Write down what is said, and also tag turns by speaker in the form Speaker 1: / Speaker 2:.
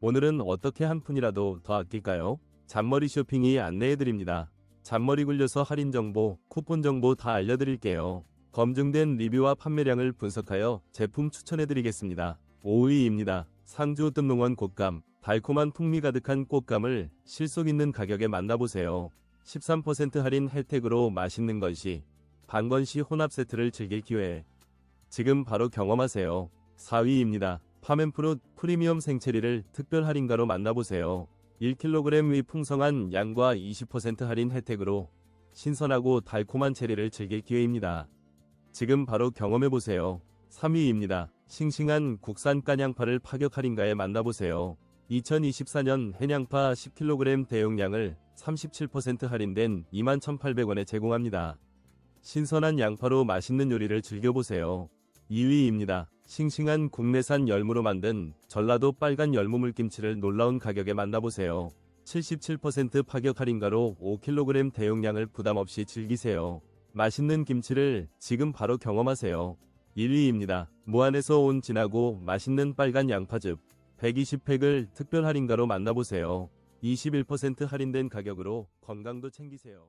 Speaker 1: 오늘은 어떻게 한 푼이라도 더 아낄까요? 잔머리 쇼핑이 안내해드립니다. 잔머리 굴려서 할인 정보, 쿠폰 정보 다 알려드릴게요. 검증된 리뷰와 판매량을 분석하여 제품 추천해드리겠습니다. 5위입니다. 상주 뜸농원 곶감, 달콤한 풍미 가득한 꽃감을 실속 있는 가격에 만나보세요. 13% 할인 혜택으로 맛있는 건시, 반건시 혼합 세트를 즐길 기회. 지금 바로 경험하세요. 4위입니다. 파멘프루 프리미엄 생체리를 특별 할인가로 만나보세요. 1kg 위 풍성한 양과 20% 할인 혜택으로 신선하고 달콤한 체리를 즐길 기회입니다. 지금 바로 경험해보세요. 3위입니다. 싱싱한 국산 깐양파를 파격 할인가에 만나보세요. 2024년 해냥파 10kg 대용량을 37% 할인된 21,800원에 제공합니다. 신선한 양파로 맛있는 요리를 즐겨보세요. 2위입니다. 싱싱한 국내산 열무로 만든 전라도 빨간 열무물 김치를 놀라운 가격에 만나보세요. 77% 파격 할인가로 5kg 대용량을 부담 없이 즐기세요. 맛있는 김치를 지금 바로 경험하세요. 1위입니다. 무안에서 온 진하고 맛있는 빨간 양파즙 120팩을 특별 할인가로 만나보세요. 21% 할인된 가격으로 건강도 챙기세요.